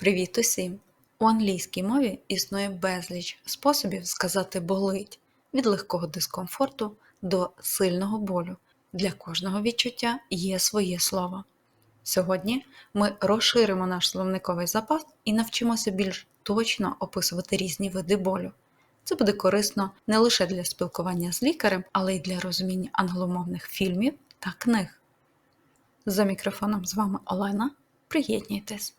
Привіт усім! У англійській мові існує безліч способів сказати болить від легкого дискомфорту до сильного болю. Для кожного відчуття є своє слово. Сьогодні ми розширимо наш словниковий запас і навчимося більш точно описувати різні види болю. Це буде корисно не лише для спілкування з лікарем, але й для розуміння англомовних фільмів та книг. За мікрофоном з вами Олена. Приєднуйтесь!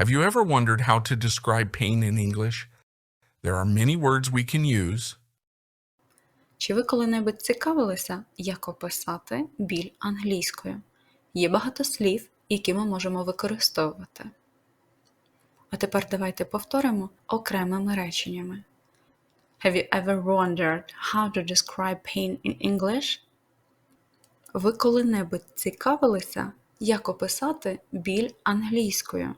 Have you ever wondered how to describe pain in English? There are many words we can use, Чи ви коли-небудь цікавилися, як описати біль англійською? Є багато слів, які ми можемо використовувати. А тепер давайте повторимо окремими реченнями. Have you ever wondered how to describe pain in English? Ви коли-небудь цікавилися, як описати біль англійською?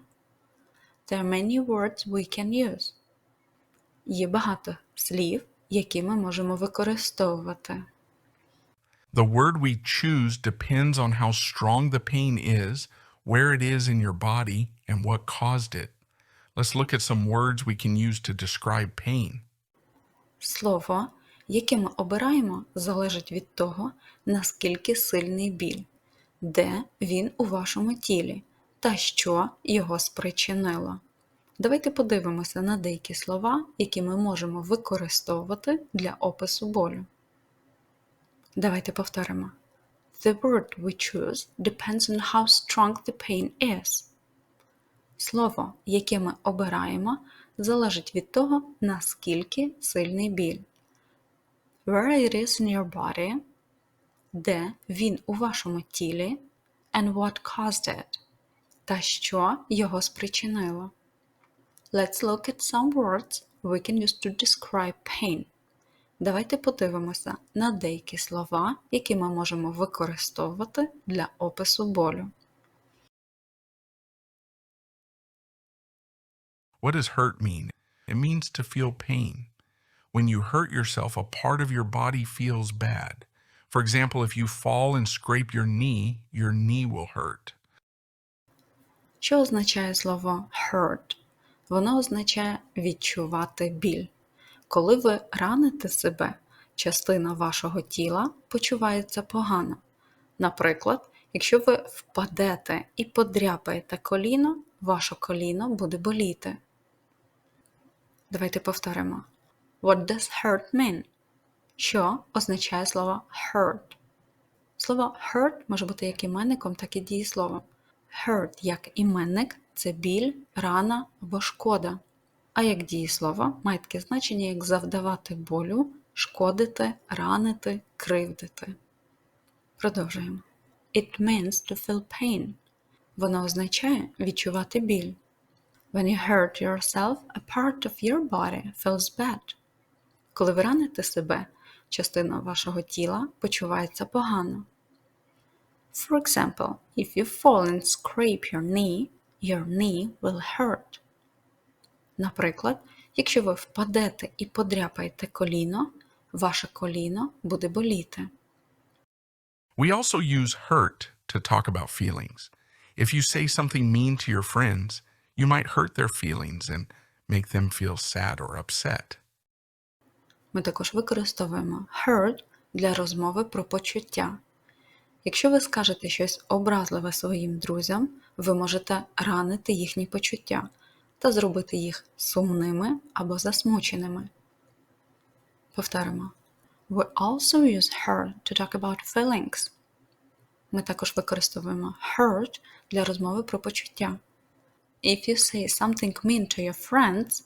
There are many words we can use. Є багато слів, які ми можемо використовувати. The word we choose depends on how strong the pain is, where it is in your body, and what caused it. Let's look at some words we can use to describe pain. Слово, яке ми обираємо, залежить від того, наскільки сильний біль, де він у вашому тілі та що його спричинило. Давайте подивимося на деякі слова, які ми можемо використовувати для опису болю. Давайте повторимо. The word we choose depends on how strong the pain is. Слово, яке ми обираємо, залежить від того, наскільки сильний біль. Where it is in your body, де він у вашому тілі, and what caused it, та що його спричинило. Let's look at some words we can use to describe pain. Давайте подивимося на деякі слова, які ми можемо використовувати для опису болю. What does hurt mean? It means to feel pain. When you hurt yourself, a part of your body feels bad. For example, if you fall and scrape your knee, your knee will hurt. Що означає слово hurt? Воно означає відчувати біль. Коли ви раните себе, частина вашого тіла почувається погано. Наприклад, якщо ви впадете і подряпаєте коліно, ваше коліно буде боліти. Давайте повторимо. What does hurt mean? Що означає слово hurt? Слово hurt може бути як іменником, так і дієсловом. Hurt як іменник це біль, рана або шкода. А як дієслово має таке значення, як завдавати болю, шкодити, ранити, кривдити. Продовжуємо. It means to feel pain. Воно означає відчувати біль. When you hurt yourself, a part of your body feels bad. Коли ви раните себе, частина вашого тіла почувається погано. For example, if you fall and scrape your knee, your knee will hurt. Наприклад, якщо ви впадете і подряпаєте коліно, ваше коліно буде боліти. We also use hurt to talk about feelings. If you say something mean to your friends, you might hurt their feelings and make them feel sad or upset. Ми також використовуємо hurt для розмови про почуття. Якщо ви скажете щось образливе своїм друзям, ви можете ранити їхні почуття та зробити їх сумними або засмученими. Повторимо. We also use hurt to talk about feelings. Ми також використовуємо hurt для розмови про почуття. If you say something mean to your friends,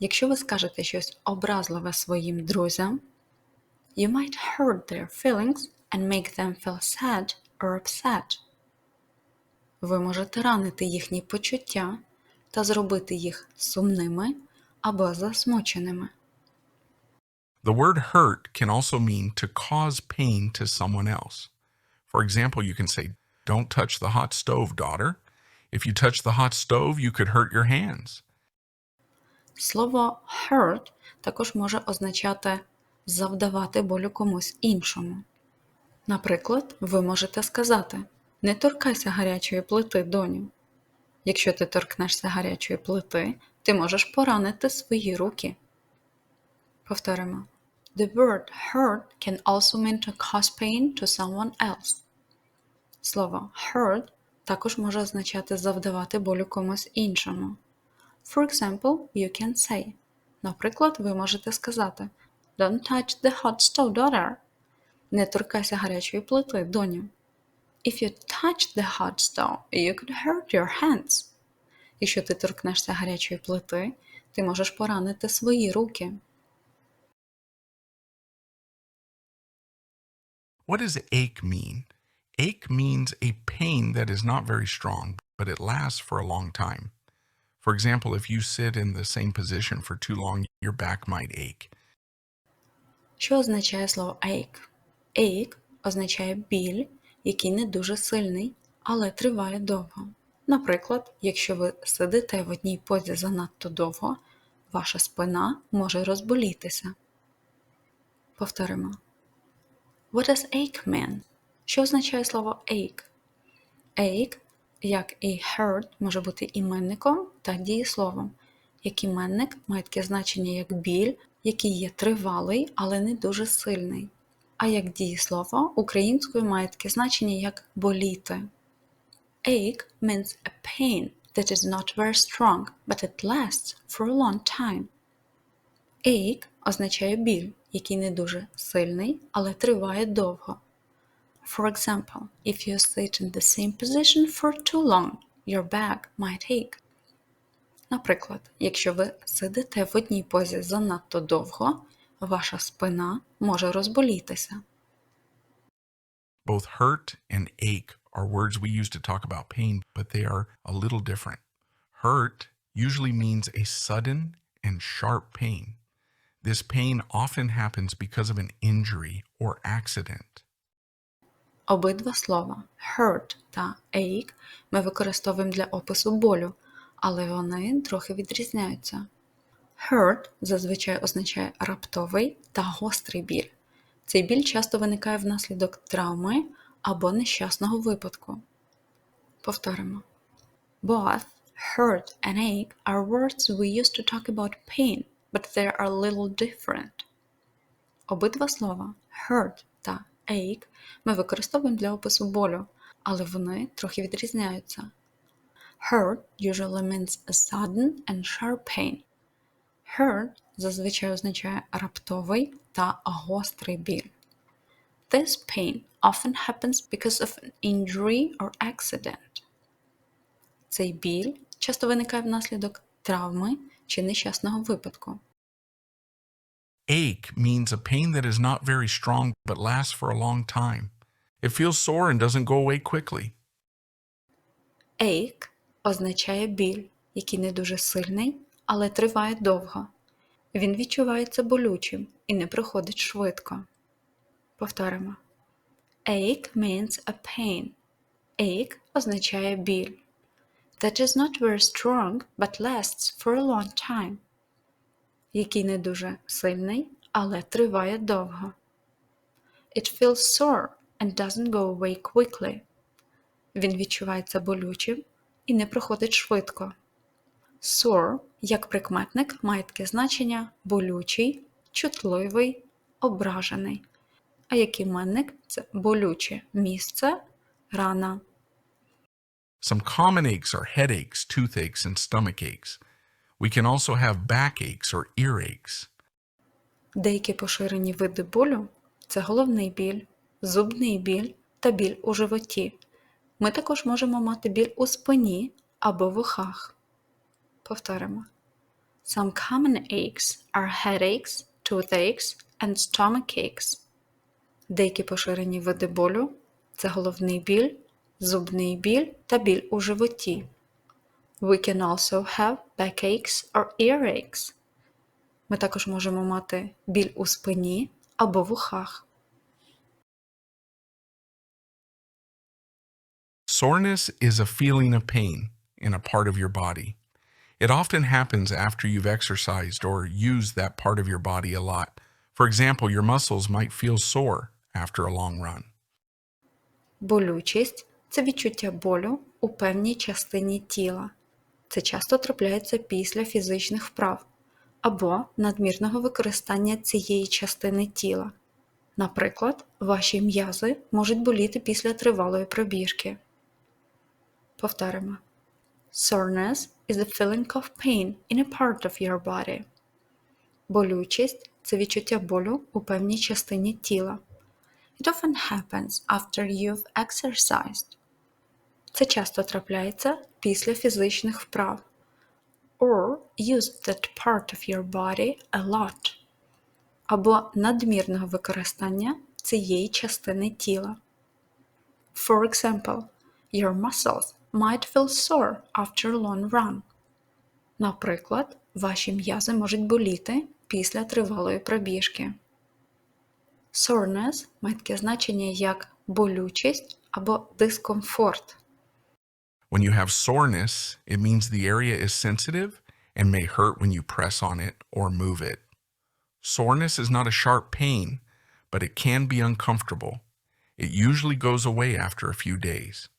якщо ви скажете щось образливе своїм друзям, you might hurt their feelings and make them feel sad or upset. Ви можете ранити їхні почуття та зробити їх сумними або засмученими. The word hurt can also mean to cause pain to someone else. For example, you can say, Don't touch the hot stove, daughter. If you touch the hot stove, you could hurt your hands. Слово hurt також може означати завдавати болю комусь іншому. Наприклад, ви можете сказати Не торкайся гарячої плити, доню. Якщо ти торкнешся гарячої плити, ти можеш поранити свої руки. Повторимо. The word hurt can also mean to cause pain to someone else. Слово hurt також може означати завдавати болю комусь іншому. For example, you can say. Наприклад, ви можете сказати Don't touch the hot stove, daughter. Не торкайся гарячої плити, доню. If you touch the hot stove, you could hurt your hands. Якщо ти торкнешся гарячої плити, ти можеш поранити свої руки. What does ache mean? Ache means a pain that is not very strong, but it lasts for a long time. For example, if you sit in the same position for too long, your back might ache. Що означає слово ache? Ache означає біль, який не дуже сильний, але триває довго. Наприклад, якщо ви сидите в одній позі занадто довго, ваша спина може розболітися. Повторимо. What does ache mean? Що означає слово ache? Ache, як і hurt, може бути іменником та дієсловом. Як іменник має таке значення як біль, який є тривалий, але не дуже сильний. А як дієслово українською має таке значення як боліти. Ache means a pain that is not very strong, but it lasts for a long time. Ache означає біль, який не дуже сильний, але триває довго. For example, if you sit in the same position for too long, your back might ache. Наприклад, якщо ви сидите в одній позі занадто довго, ваша спина може розболітися. Both hurt and ache are words we use to talk about pain, but they are a little different. Hurt usually means a sudden and sharp pain. This pain often happens because of an injury or accident. Обидва слова hurt та ache ми використовуємо для опису болю, але вони трохи відрізняються. Hurt зазвичай означає раптовий та гострий біль. Цей біль часто виникає внаслідок травми або нещасного випадку. Повторимо. Both hurt and ache are words we use to talk about pain, but they are a little different. Обидва слова hurt та ache ми використовуємо для опису болю, але вони трохи відрізняються. Hurt usually means a sudden and sharp pain. Hurt зазвичай означає раптовий та гострий біль. This pain often happens because of an injury or accident. Цей біль часто виникає внаслідок травми чи нещасного випадку. Ache means a pain that is not very strong but lasts for a long time. It feels sore and doesn't go away quickly. Ache означає біль, який не дуже сильний, але триває довго. Він відчувається болючим і не проходить швидко. Повторимо. Ache means a pain. Ache означає біль. That is not very strong, but lasts for a long time. Який не дуже сильний, але триває довго. It feels sore and doesn't go away quickly. Він відчувається болючим і не проходить швидко. Sore, як прикметник, має таке значення болючий, чутливий, ображений. А як іменник це болюче місце, рана. Some common aches are headaches, toothaches, and stomach aches. We can also have backaches or earaches. Деякі поширені види болю це головний біль, зубний біль та біль у животі. Ми також можемо мати біль у спині або в ухах. Повторимо. Some common aches are headaches, toothaches and stomach aches. Деякі поширені види болю це головний біль, зубний біль та біль у животі. We can also have backaches or earaches. Ми також можемо мати біль у спині або в ухах. Soreness is a feeling of pain in a part of your body. It often happens after you've exercised or used that part of your body a lot. For example, your muscles might feel sore after a long run. Болючість це відчуття болю у певній частині тіла. Це часто трапляється після фізичних вправ або надмірного використання цієї частини тіла. Наприклад, ваші м'язи можуть боліти після тривалої пробіжки. Повторимо. Soreness is the feeling of pain in a part of your body. Болючість це відчуття болю у певній частині тіла. It often happens after you've exercised. Це часто трапляється після фізичних вправ. Or use that part of your body a lot. Або надмірного використання цієї частини тіла. For example, your muscles might feel sore after a long run. Наприклад, ваші м'язи можуть боліти після тривалої пробіжки. Soreness має таке значення як болючість або дискомфорт. When you have soreness, it means the area is sensitive and may hurt when you press on it or move it. Soreness is not a sharp pain, but it can be uncomfortable. It usually goes away after a few days.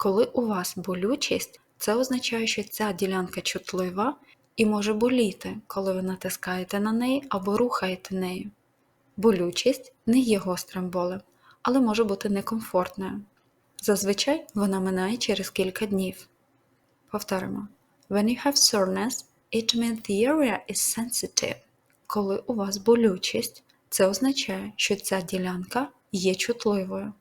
Коли у вас болючість, це означає, що ця ділянка чутлива і може боліти, коли ви натискаєте на неї або рухаєте нею. Болючість не є гострим болем, але може бути некомфортною. Зазвичай вона минає через кілька днів. Повторимо. When you have soreness, it means the area is sensitive. Коли у вас болючість, це означає, що ця ділянка є чутливою.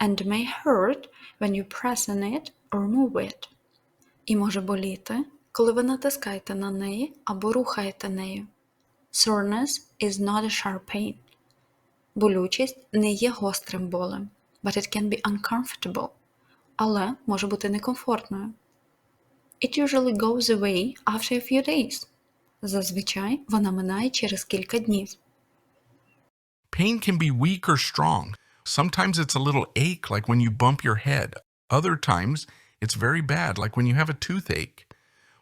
And may hurt when you press on it or move it. І може боліти, коли ви натискаєте на неї або рухаєте нею. Soreness is not a sharp pain. Болючість не є гострим болем, but it can be uncomfortable, але може бути некомфортною. It usually goes away after a few days. Зазвичай вона минає через кілька днів. Pain can be weak or strong. Sometimes it's a little ache, like when you bump your head. Other times, it's very bad, like when you have a toothache.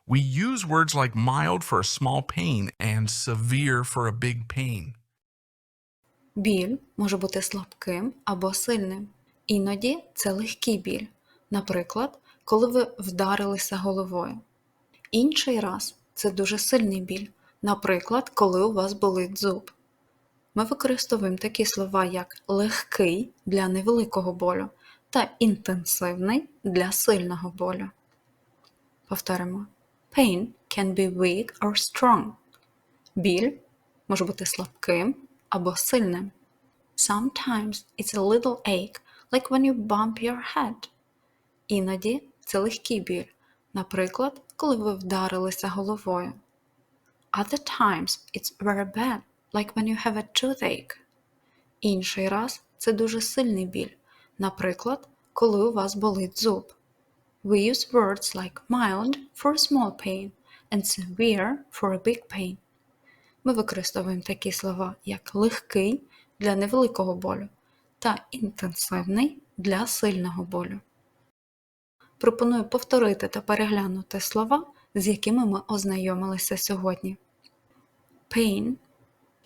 We use words like mild for a small pain and severe for a big pain. Біль може бути слабким або сильним. Іноді це легкий біль, наприклад, коли ви вдарилися головою. Інший раз це дуже сильний біль, наприклад, коли у вас болить зуб. Ми використовуємо такі слова, як легкий для невеликого болю та інтенсивний для сильного болю. Повторимо. Pain can be weak or strong. Біль може бути слабким або сильним. Sometimes it's a little ache, like when you bump your head. Іноді це легкий біль, наприклад, коли ви вдарилися головою. Other times it's very bad, like when you have a toothache. Інший раз це дуже сильний біль, наприклад, коли у вас болить зуб. We use words like mild for small pain and severe for a big pain. Ми використовуємо такі слова, як легкий для невеликого болю та інтенсивний для сильного болю. Пропоную повторити та переглянути слова, з якими ми ознайомилися сьогодні. Pain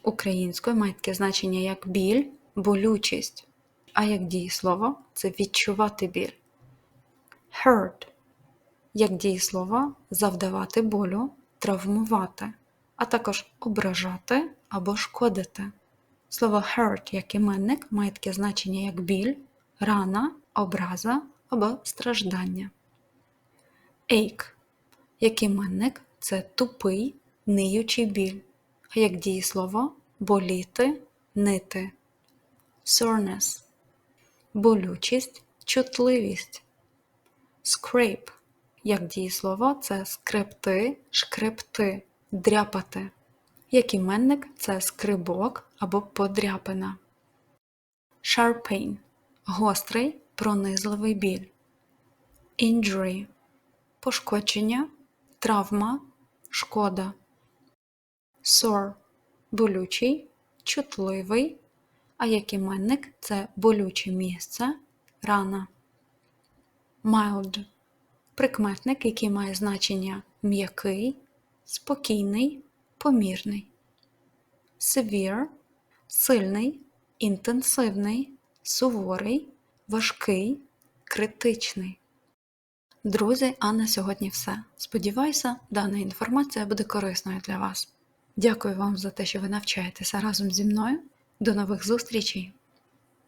українською має таке значення як біль, болючість, а як дієслово це відчувати біль. Hurt як дієслово завдавати болю, травмувати, а також ображати або шкодити. Слово hurt як іменник має таке значення як біль, рана, образа або страждання. Ache як іменник це тупий, ниючий біль, як дієслово боліти, нити. Soreness болючість, чутливість. Scrape як дієслово це скребти, шкребти, дряпати. Як іменник це скрибок або подряпина. Sharp pain гострий, пронизливий біль. Injury пошкодження, травма, шкода. Sore болючий, чутливий, а як іменник це болюче місце, рана. Mild прикметник, який має значення м'який, спокійний, помірний. Severe сильний, інтенсивний, суворий, важкий, критичний. Друзі, а на сьогодні все. Сподіваюся, дана інформація буде корисною для вас. Дякую вам за те, що ви навчаєтеся разом зі мною. До нових зустрічей!